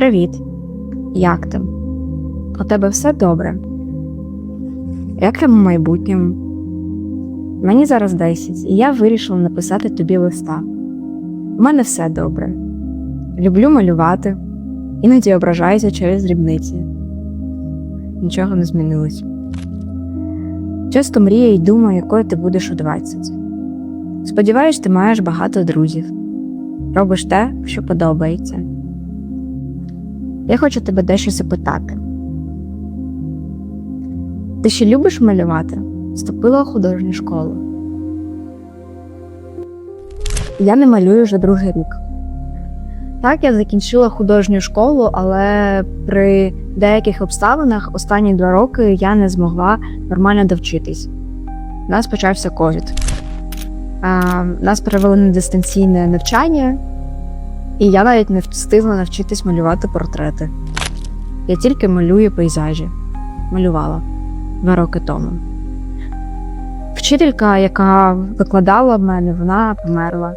Привіт. Як ти? У тебе все добре? Як там майбутньому? Мені зараз 10, і я вирішила написати тобі листа. У мене все добре. Люблю малювати, іноді ображаюся через дрібниці. Нічого не змінилось. Часто мрію і думаю, якою ти будеш у 20. Сподіваюсь, ти маєш багато друзів. Робиш те, що подобається. Я хочу тебе дещо запитати. Ти ще любиш малювати? Вступила у художню школу. Я не малюю вже другий рік. Так, я закінчила художню школу, але при деяких обставинах останні два роки я не змогла нормально довчитись. У нас почався ковід. Нас перевели на дистанційне навчання, і я навіть не встигла навчитись малювати портрети. Я тільки малюю пейзажі. Малювала два роки тому. Вчителька, яка викладала в мене, вона померла.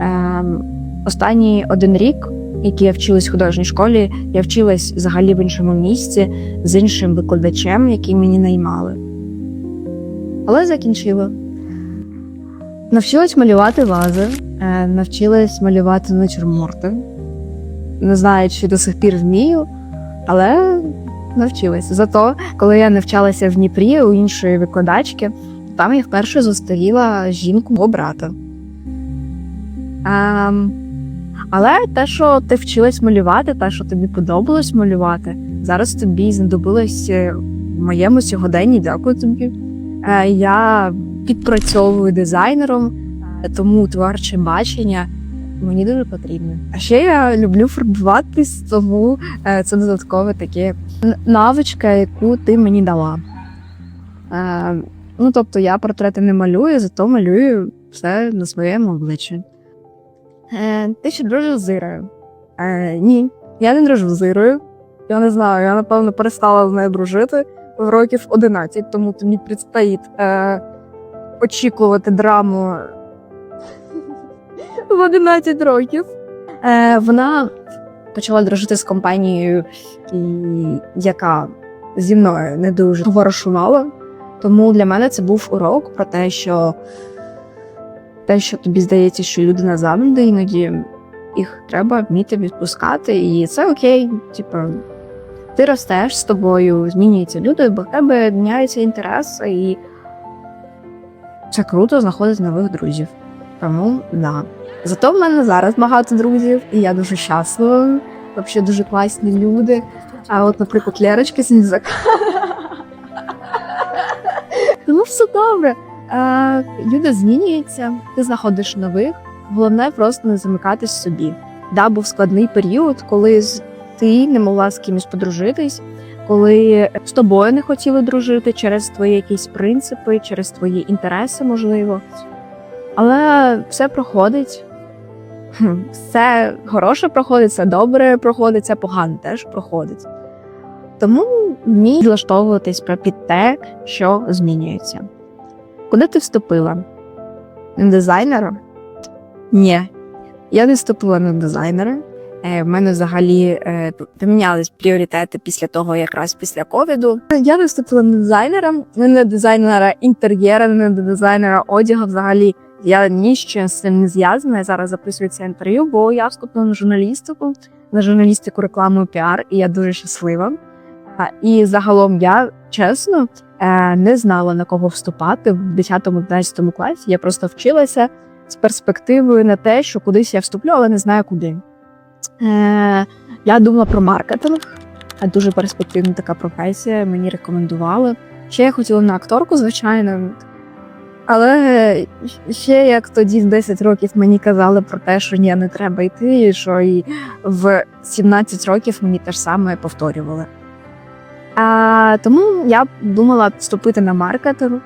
Ем, останній один рік, який я вчилась в художній школі, я вчилась взагалі в іншому місці з іншим викладачем, який мені наймали. Але закінчила. Навчилась малювати вази, навчилась малювати натюрморти. Не знаю, чи до сих пір вмію, але навчилась. Зато, коли я навчалася в Дніпрі у іншої викладачки, там я вперше зустріла жінку мого брата. А, але те, що ти вчилась малювати, те, що тобі подобалось малювати, зараз тобі знадобилось е, в моєму сьогоденні. Дякую тобі. Е, Я підпрацьовую дизайнером, е, тому творче бачення мені дуже потрібне. А ще я люблю фарбуватись, тому е, це додаткове таке навичка, яку ти мені дала. Е, ну, тобто я портрети не малюю, зато малюю все на своєму обличчі. Е, ти ще дружиш з Ірою? Ні, я не дружу з Ірою. Я не знаю, я напевно перестала з нею дружити в років 11, тому тобі предстоїть е, очікувати драму в 11 років. Е, вона почала дружити з компанією, яка зі мною не дуже товаришувала. Тому для мене це був урок про те, що те, що тобі здається, що люди назавжди, іноді їх треба вміти відпускати, і це окей. Типу, ти ростеш з тобою, змінюються люди, бо в тебе міняються інтереси, і це круто знаходити нових друзів. Тому да. Зато в мене зараз багато друзів, і я дуже щаслива. Взагалі дуже класні люди. А от, наприклад, Лерочка Сінзак. Тому все добре. Люди змінюються, ти знаходиш нових. Головне просто не замикатись собі. Да, був складний період, коли ти не могла з кимось подружитись, коли з тобою не хотіли дружити через твої якісь принципи, через твої інтереси, можливо. Але все проходить. Все хороше проходить, все добре проходить, все погано теж проходить. Тому вмій влаштовуватись під те, що змінюється. Куди ти вступила? На дизайнера? Ні. Я не вступила на дизайнера. Е, В мене взагалі е, помінялись пріоритети після того, якраз після ковіду. Я не вступила на дизайнера, не дизайнера інтер'єра, не дизайнера одягу. Взагалі я ні з чим з цим не зв'язана. Я зараз записую це інтерв'ю, бо я вступила на журналістику, на журналістику, рекламу, піар, і я дуже щаслива. І загалом я чесно е, не знала на кого вступати в 10-11 класі. Я просто вчилася з перспективою на те, що кудись я вступлю, але не знаю куди. Е, я думала про маркетинг, а дуже перспективна така професія. Мені рекомендували. Ще я хотіла на акторку, звичайно. Але ще як тоді в 10 років мені казали про те, що ні, не треба йти, і що і в 17 років мені те ж саме повторювали. А, тому я думала вступити на маркетинг.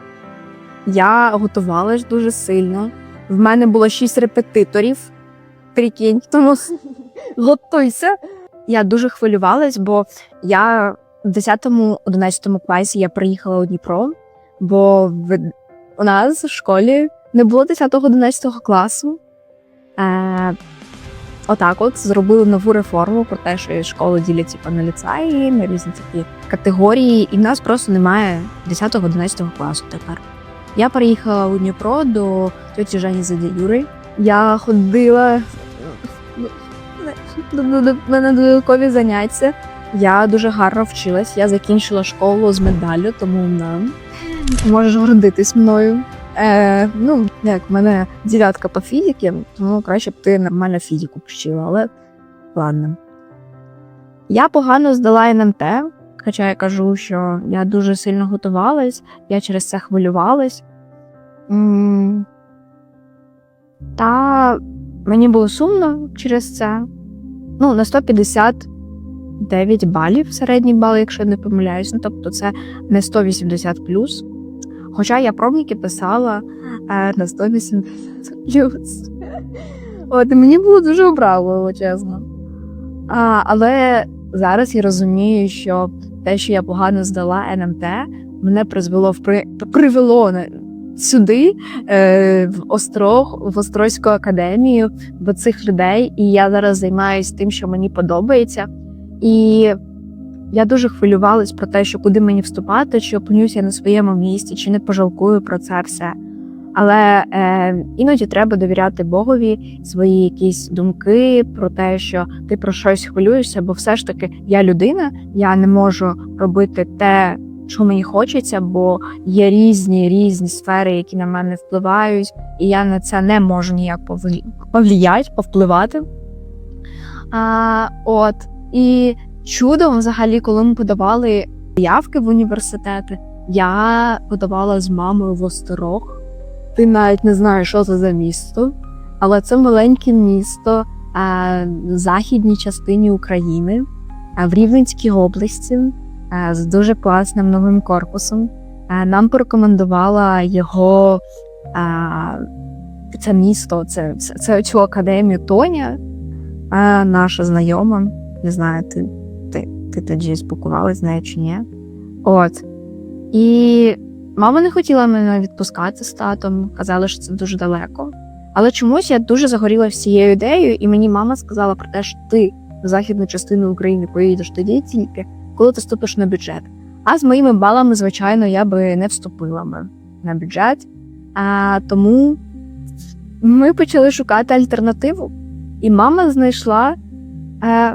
Я готувалась дуже сильно. В мене було 6 репетиторів. Прикинь, тому готуйся. Я дуже хвилювалась, бо я в 10-11 класі я приїхала у Дніпро, бо в, у нас в школі не було 10-11 класу. Е, Отак, от зробили нову реформу про те, що школи ділять типу, на ліцеї, на різні такі категорії, і в нас просто немає 10-11 класу тепер. Я переїхала у Дніпро до тьоті Жені за Юри. Я ходила на- додаткові заняття. Я дуже гарно вчилась. Я закінчила школу з медаллю, тому да, можеш гордитись мною. Е, ну, як в мене дев'ятка по фізиці, тому краще б ти нормально фізику вчила, але ладно. Я погано здала НМТ, хоча я кажу, що я дуже сильно готувалась, я через це хвилювалась. Та мені було сумно через це. Ну, на 159 балів середній бал, якщо я не помиляюсь. Ну, тобто це не 180 плюс. Хоча я пробники писала е, на 180 плюс. От, мені було дуже образливо, чесно. А, але зараз я розумію, що те, що я погано здала НМТ, мене призвело в при... привело сюди, е, в Острог, в Острозьку академію, до цих людей, і я зараз займаюся тим, що мені подобається. І я дуже хвилювалась про те, що куди мені вступати, чи опинюся на своєму місці, чи не пожалкую про це все. Але е, іноді треба довіряти Богові свої якісь думки про те, що ти про щось хвилюєшся, бо все ж таки я людина, я не можу робити те, що мені хочеться, бо є різні різні сфери, які на мене впливають, і я на це не можу ніяк повлі- повліять, повпливати. А, от і чудом, взагалі, коли ми подавали заявки в університети, я подавала з мамою в Осторог. Ти навіть не знаєш, що це за місто, але це маленьке місто а, в західній частині України, а, в Рівненській області а, з дуже класним новим корпусом. Нам порекомендувала його це місто, це, це, це цю академію Тоня, наша знайома. Не знаю, ти, ти, ти тоді спілкувалась з нею чи ні. От. І мама не хотіла мене відпускати з татом, казала, що це дуже далеко. Але чомусь я дуже загорілася цією ідеєю, і мені мама сказала про те, що ти в західну частину України поїдеш тоді тільки, коли ти вступиш на бюджет. А з моїми балами, звичайно, я би не вступила би на бюджет. А, тому ми почали шукати альтернативу. І мама знайшла е,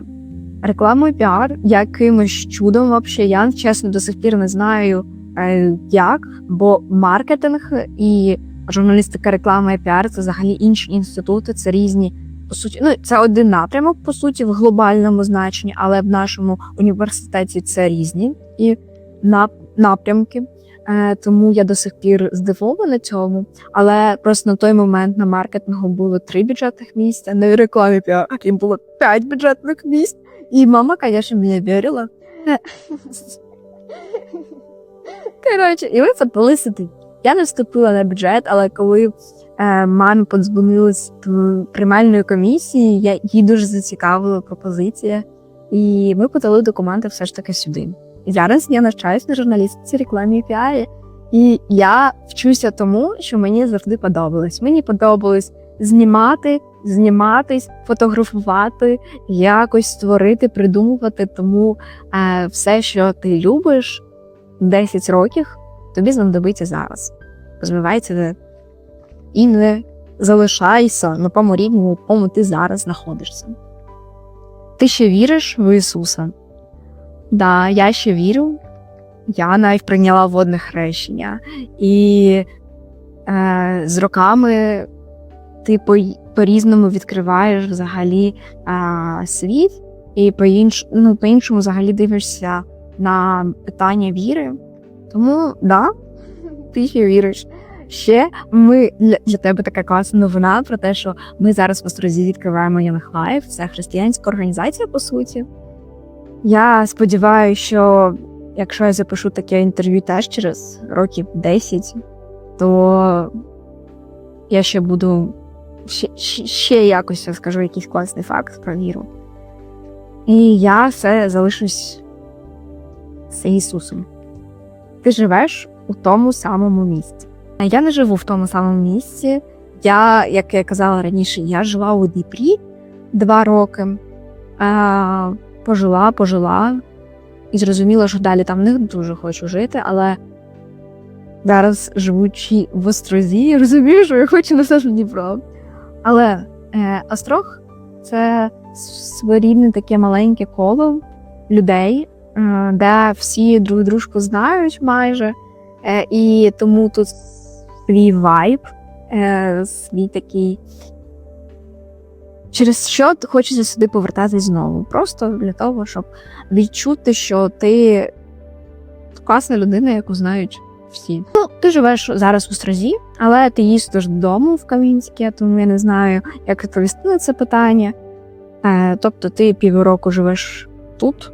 рекламу і піар якимось чудом. Вообще, я чесно до сих пір не знаю е, як, бо маркетинг і журналістика, реклама і піар це взагалі інші інститути, це різні. По суті, ну це один напрямок, по суті, в глобальному значенні, але в нашому університеті це різні і напрямки. Е, тому я до сих пір здивована цьому. Але просто на той момент на маркетингу було три бюджетних місця, на рекламі піар їм було п'ять бюджетних місць. І мама, звісно, мені вірила. Коротше, і ми подали сюди. Я не вступила на бюджет, але коли е, мамі подзвонили з приймальної комісії, я їй дуже зацікавила пропозиція. І ми подали документи все ж таки сюди. І зараз я навчаюсь на журналістиці рекламі і піарі. І я вчуся тому, що мені завжди подобалось. Мені подобалось знімати, зніматись, фотографувати, якось створити, придумувати. Тому е, все, що ти любиш 10 років, тобі знадобиться зараз. Розвивайся і не залишайся на тому рівні, на якому ти зараз знаходишся. Ти ще віриш в Ісуса? Да, я ще вірю. Я навіть прийняла водне хрещення. І е, з роками ти по, по-різному відкриваєш взагалі е, світ, і по-інш, ну, по-іншому взагалі дивишся на питання віри. Тому да, ти ще віриш. Ще ми для, для тебе така класна новина про те, що ми зараз в Острозі відкриваємо Life. Це християнська організація, по суті. Я сподіваюся, що якщо я запишу таке інтерв'ю теж через років 10, то я ще буду ще, ще, якось скажу якийсь класний факт про віру. І я все залишусь з Ісусом. Ти живеш у тому самому місці. Я не живу в тому самому місці. Я, як я казала раніше, я жила у Дніпрі, два роки е, пожила, пожила і зрозуміла, що далі там не дуже хочу жити, але зараз живучи в Острозі, я розумію, що я хочу на все ж Дніпро. Але е, Острог це своєрідне таке маленьке коло людей, е, де всі друг дружку знають майже. Е, і тому тут свій вайб, е, свій такий. Через що хочеться сюди повертатись знову. Просто для того, щоб відчути, що ти класна людина, яку знають всі. Ну, ти живеш зараз у Строзі, але ти їздиш додому в Кам'янське, тому я не знаю, як відповісти на це питання. Е, тобто ти півроку живеш тут,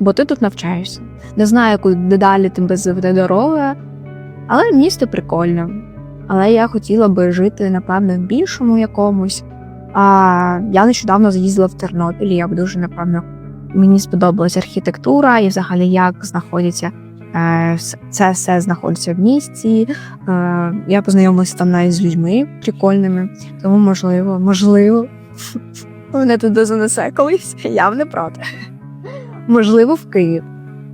бо ти тут навчаєшся. Не знаю, куди далі тебе заведе дорога, але місто прикольне. Але я хотіла би жити, напевно, в більшому якомусь. А я нещодавно заїздила в Тернопіль, я б дуже, напевно, мені сподобалась архітектура і взагалі як знаходяться. Е, Це все знаходиться в місті. Е, Я познайомилася там навіть з людьми прикольними, тому можливо, можливо, мене туди занесе колись. Я не проти. Можливо, в Київ.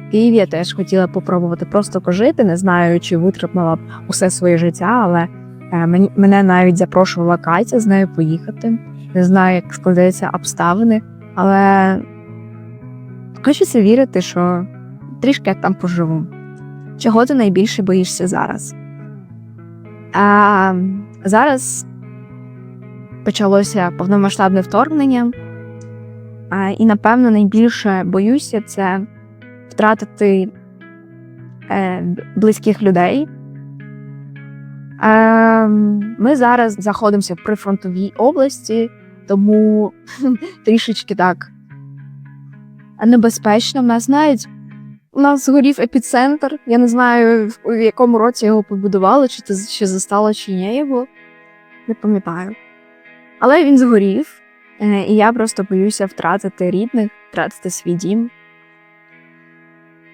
В Києві я теж хотіла попробувати просто пожити. Не знаю, чи витримала б усе своє життя, але е, мене навіть запрошувала Катя з нею поїхати. Не знаю, як складаються обставини, але хочеться вірити, що трішки я там поживу. Чого ти найбільше боїшся зараз? А, зараз почалося повномасштабне вторгнення. А, і, напевно, найбільше боюся це втратити е, близьких людей. Е, ми зараз знаходимося в прифронтовій області, тому трішечки так небезпечно. У нас навіть у нас згорів епіцентр. Я не знаю, в якому році його побудували, чи це ще застало, чи ні його. Не пам'ятаю. Але він згорів, е, і я просто боюся втратити рідних, втратити свій дім.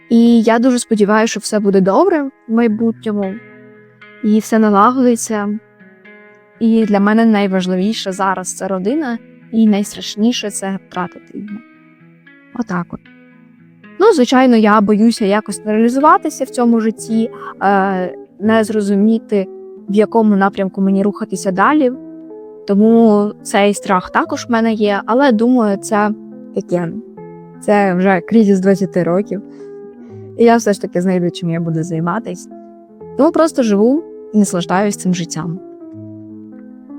І я дуже сподіваюся, що все буде добре в майбутньому, і все налагодиться. І для мене найважливіше зараз це родина, і найстрашніше це втратити її. Отак от. Ну, звичайно, я боюся якось не реалізуватися в цьому житті, е, не зрозуміти, в якому напрямку мені рухатися далі. Тому цей страх також в мене є, але думаю, це таке. Це вже кризис 20 років. І я все ж таки знайду, чим я буду займатися. Тому просто живу і наслаждаюсь цим життям.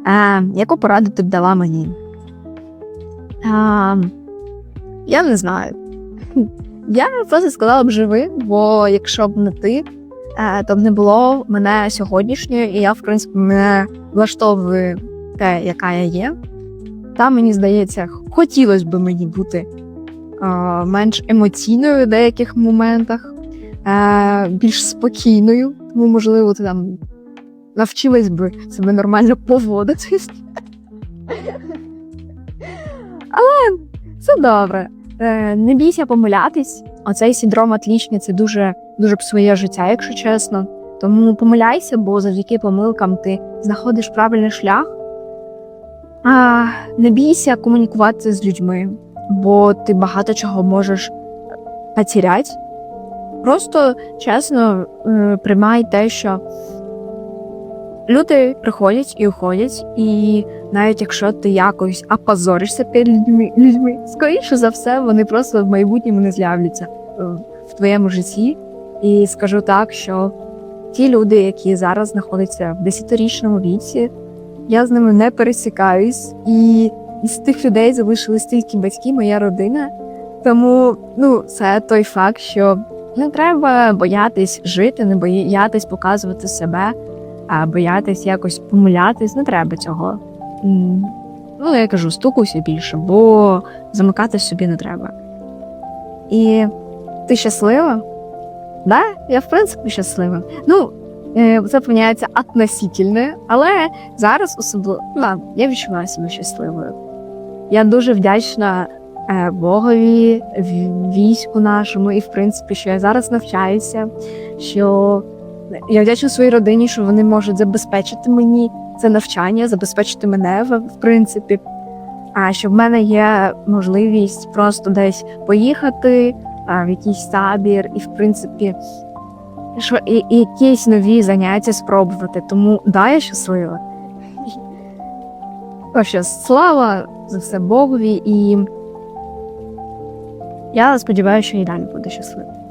Е, яку пораду ти б дала мені? Е, я не знаю. Я просто сказала б живи, бо якщо б не ти, е, то б не було мене сьогоднішньої, і я, в принципі, мене влаштовую те, яка я є. Та мені здається, хотілося б мені бути е, менш емоційною в деяких моментах, е, більш спокійною, тому, можливо, ти там навчилась би себе нормально поводитись. Але це добре. Е, Не бійся помилятись. Оцей синдром це дуже дуже псує життя, якщо чесно. Тому помиляйся, бо завдяки помилкам ти знаходиш правильний шлях. А, Не бійся комунікувати з людьми, бо ти багато чого можеш потеряти. Просто чесно е, приймай те, що люди приходять і уходять, і навіть якщо ти якось опозоришся перед людьми, людьми, скоріше за все, вони просто в майбутньому не з'являться е, в твоєму житті. І скажу так, що ті люди, які зараз знаходяться в 10-річному віці, я з ними не пересікаюсь, і із тих людей залишились тільки батьки, моя родина. Тому ну, це той факт, що не треба боятись жити, не боятись показувати себе, боятись якось помилятись. Не треба цього. Ну, я кажу, стукуйся більше, бо замикати собі не треба. І ти щаслива? Да, я в принципі щаслива. Ну, е, це поміняється относительно, але зараз особливо да, я відчуваю себе щасливою. Я дуже вдячна е, Богові, війську нашому, і в принципі, що я зараз навчаюся, що я вдячна своїй родині, що вони можуть забезпечити мені це навчання, забезпечити мене в, принципі. а що в мене є можливість просто десь поїхати а, в якийсь табір, і в принципі, що і, і якісь нові заняття спробувати. Тому да, я щаслива. Вообще, слава за все Богові, і я сподіваюся, що і далі буде щаслива.